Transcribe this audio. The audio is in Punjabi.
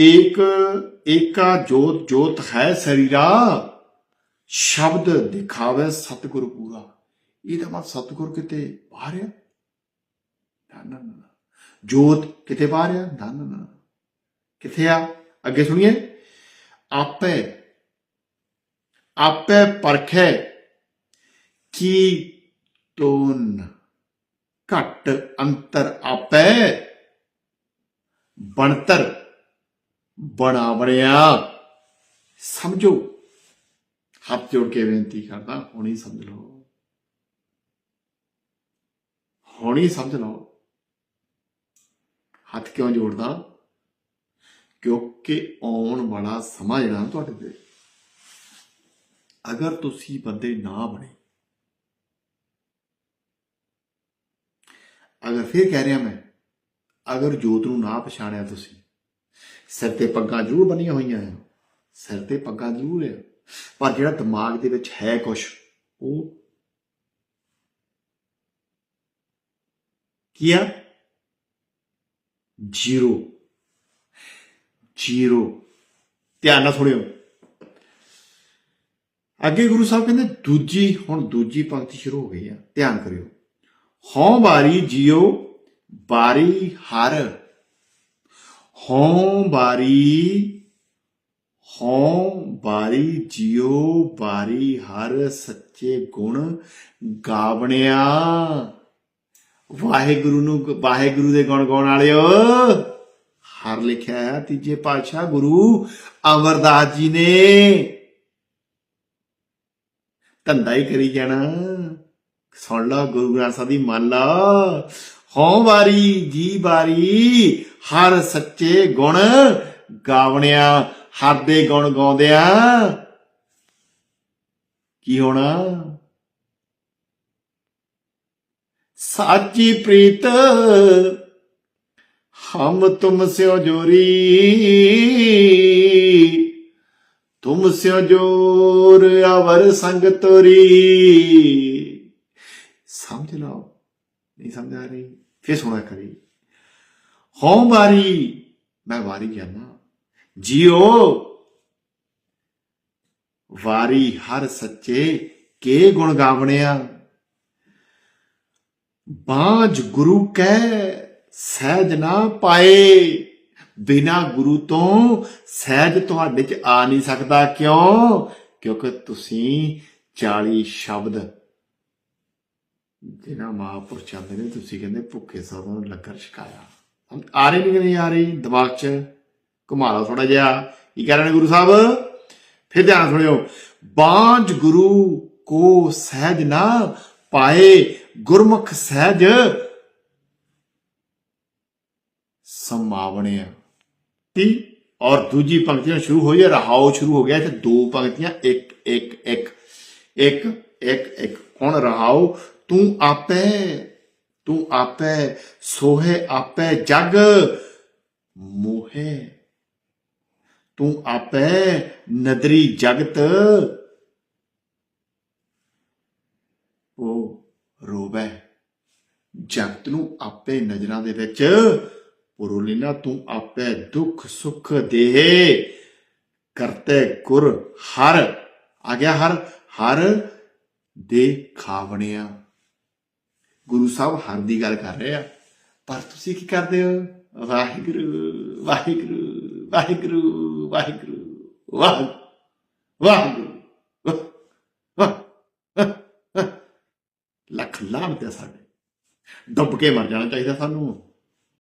ਏਕ, ਏਕਾ ਜੋਤ ਜੋਤ ਹੈ ਸਰੀਰਾ। ਸ਼ਬਦ ਦਿਖਾਵੇ ਸਤਿਗੁਰ ਪੂਰਾ। ਇਹਦਾ ਮਤ ਸਤਿਗੁਰ ਕਿਤੇ ਬਾਹਰ ਆ ਨਾ ਨਾ ਜੋਤ ਕਿਤੇ ਬਾਹਰ ਆ ਨਾ ਨਾ ਨਾ। ਕਿੱਥੇ ਆ? ਅੱਗੇ ਸੁਣੀਏ। ਆਪੇ ਆਪੇ ਪਰਖੇ ਕੀ ਤੋਨ ਘਟ ਅੰਤਰ ਆਪੇ ਬਣਤਰ ਬਣਾ ਬਣਿਆ। ਸਮਝੋ। ਹੱਥ ਜੋੜ ਕੇ ਬੇਨਤੀ ਕਰਦਾ, ਹੁਣੀ ਸਮਝ ਲਓ। ਹੁਣੀ ਸਮਝ ਲਓ। ਹੱਥ ਕਿਉਂ ਜੋੜਦਾ? ਕਿਉਂਕਿ ਆਉਣ ਵਾਲਾ ਸਮਾਂ ਜਿਹੜਾ ਤੁਹਾਡੇ ਤੇ। ਅਗਰ ਤੁਸੀਂ ਬੰਦੇ ਨਾ ਬਣੇ। ਅਗਰ ਫਿਰ ਕਹਿ ਰਿਹਾ ਮੈਂ, ਅਗਰ ਜੋਤ ਨੂੰ ਨਾ ਪਛਾਣਿਆ ਤੁਸੀਂ ਸਿਰ ਤੇ ਪੱਗਾਂ ਜ਼ਰੂਰ ਬੰਨੀਆਂ ਹੋਈਆਂ ਆ ਸਿਰ ਤੇ ਪੱਗਾਂ ਜ਼ਰੂਰ ਆ। ਪਰ ਜਿਹੜਾ ਦਿਮਾਗ ਦੇ ਵਿੱਚ ਹੈ ਕੁਛ, ਉਹ ਕੀ ਆ? ਜ਼ੀਰੋ। ਜ਼ੀਰੋ। ਧਿਆਨ ਨਾਲ ਸੁਣਿਓ। ਅੱਗੇ ਗੁਰੂ ਸਾਹਿਬ ਕਹਿੰਦੇ, ਦੂਜੀ, ਹੁਣ ਦੂਜੀ ਪੰਕਤੀ ਸ਼ੁਰੂ ਹੋ ਗਈ ਆ। ਧਿਆਨ ਕਰਿਓ। ਹਉ ਬਾਰੀ ਜਿਉ ਬਾਰੀ ਹਰ। ਹਉ ਬਾਰੀ ਹਉ ਬਾਰੀ ਜਿਉ ਬਾਰੀ ਹਰ ਸੱਚੇ ਗੁਣ ਗਾਵਣਿਆ। ਵਾਹਿਗੁਰੂ ਨੂੰ, ਵਾਹਿਗੁਰੂ ਦੇ ਗੁਣ ਗਾਉਣ ਵਾਲਿਓ, ਹਰ ਲਿਖਿਆ ਹੈ ਤੀਜੇ ਪਾਤਸ਼ਾਹ ਗੁਰੂ ਅਮਰਦਾਸ ਜੀ ਨੇ। ਧੰਦਾ ਹੀ ਕਰੀ ਜਾਣਾ। ਸੁਣ ਲਾ ਗੁਰੂ ਗ੍ਰੰਥ ਸਾਹਿਬ ਦੀ ਮੰਨ ਲਾ ਹਉ ਵਾਰੀ, ਜੀ ਵਾਰੀ, ਹਰ ਸੱਚੇ ਗੁਣ ਗਾਵਣਿਆ, ਹਰ ਦੇ ਗੁਣ ਗਾਉਂਦਿਆਂ। ਕੀ ਹੋਣਾ? ਸਾਚੀ ਪ੍ਰੀਤ, ਹਮ ਤੁਮ ਸਿਓ ਜੋਰੀ। ਤੁਮ ਸਿਓ ਜੋਰ ਅਵਰ ਸੰਗ ਤੋਰੀ। ਸਮਝ ਲਓ। ਨਹੀਂ ਸਮਝ ਆ ਰਹੀ ਫਿਰ ਸੁਣਾ ਕਰੀ ਹਉ ਵਾਰੀ ਮੈਂ ਵਾਰੀ ਜਾਨਾ ਜਿਉ ਵਾਰੀ ਹਰ ਸੱਚੇ ਕੇ ਗੁਣ ਗਾਵਣਿਆ ਬਾਝ ਗੁਰੂ ਕੈ ਸਹਿਜ ਨਾ ਪਾਏ ਬਿਨਾ ਗੁਰੂ ਤੋਂ ਸਹਿਜ ਤੁਹਾਡੇ ਚ ਆ ਨਹੀਂ ਸਕਦਾ ਕਿਉਂ ਕਿਉਂਕਿ ਤੁਸੀਂ 40 ਸ਼ਬਦ ਜਿਹਨਾਂ ਮਹਾਂਪੁਰਸ਼ਾਂ ਦੇ ਨੇ, ਤੁਸੀਂ ਕਹਿੰਦੇ ਭੁੱਖੇ ਸਾਧਾਂ ਨੂੰ ਲੰਗਰ ਛਕਾਇਆ। ਆ ਰਹੀ ਨਹੀਂ ਨਹੀਂ ਆ ਰਹੀ? ਦਿਮਾਗ 'ਚ ਘੁਮਾ ਲਓ ਥੋੜਾ ਜਿਹਾ। ਕੀ ਕਹਿ ਰਹੇ ਨੇ ਗੁਰੂ ਸਾਹਿਬ? ਫਿਰ ਧਿਆਨ ਸੁਣਿਓ। ਬਾਝ ਗੁਰੂ ਕੋ ਸਹਿਜ ਨਾ ਪਾਏ, ਗੁਰਮੁਖ ਸਹਿਜ ਸਮਾਵਣਿਆ ਤੀ, ਔਰ ਦੂਜੀ ਪੰਕਤੀਆਂ ਸ਼ੁਰੂ ਹੋਈ ਹੈ ਰਹਾਉ ਸ਼ੁਰੂ ਹੋ ਗਿਆ ਤੇ ਦੋ ਪੰਕਤੀਆਂ, ਇੱਕ ਇੱਕ ਇੱਕ ਇੱਕ ਇੱਕ ਇੱਕ। ਹੁਣ ਰਹਾਉ ਤੂੰ ਆਪੇ ਤੂੰ ਆਪੇ ਸੋਹੇ, ਆਪੇ ਜਗ ਮੋਹੇ। ਤੂੰ ਆਪੇ ਨਦਰੀ ਜਗਤ ਉਹ ਰੋਵੇ। ਜਗਤ ਨੂੰ ਆਪੇ ਨਜ਼ਰਾਂ ਦੇ ਵਿੱਚ ਪੁਰੋਲੀਨਾ ਤੂੰ ਆਪੇ ਦੁੱਖ ਸੁਖ ਦੇ ਕਰਤੇ ਗੁਰ ਹਰ, ਆ ਗਿਆ ਹਰ ਹਰ ਦੇ ਖਾਵਣਿਆ। ਗੁਰੂ ਸਾਹਿਬ ਹਰ ਦੀ ਗੱਲ ਕਰ ਰਹੇ ਆ। ਪਰ ਤੁਸੀਂ ਕੀ ਕਰਦੇ ਹੋ? ਵਾਹਿਗੁਰੂ ਵਾਹਿਗੁਰੂ ਵਾਹਿਗੁਰੂ ਵਾਹਿਗੁਰੂ, ਵਾਹ ਵਾਹਿਗੁਰੂ ਵਾਹ ਲੱਖ ਲਾਭ ਤੇ ਸਾਡੇ। ਡੁੱਬ ਕੇ ਮਰ ਜਾਣਾ ਚਾਹੀਦਾ ਸਾਨੂੰ।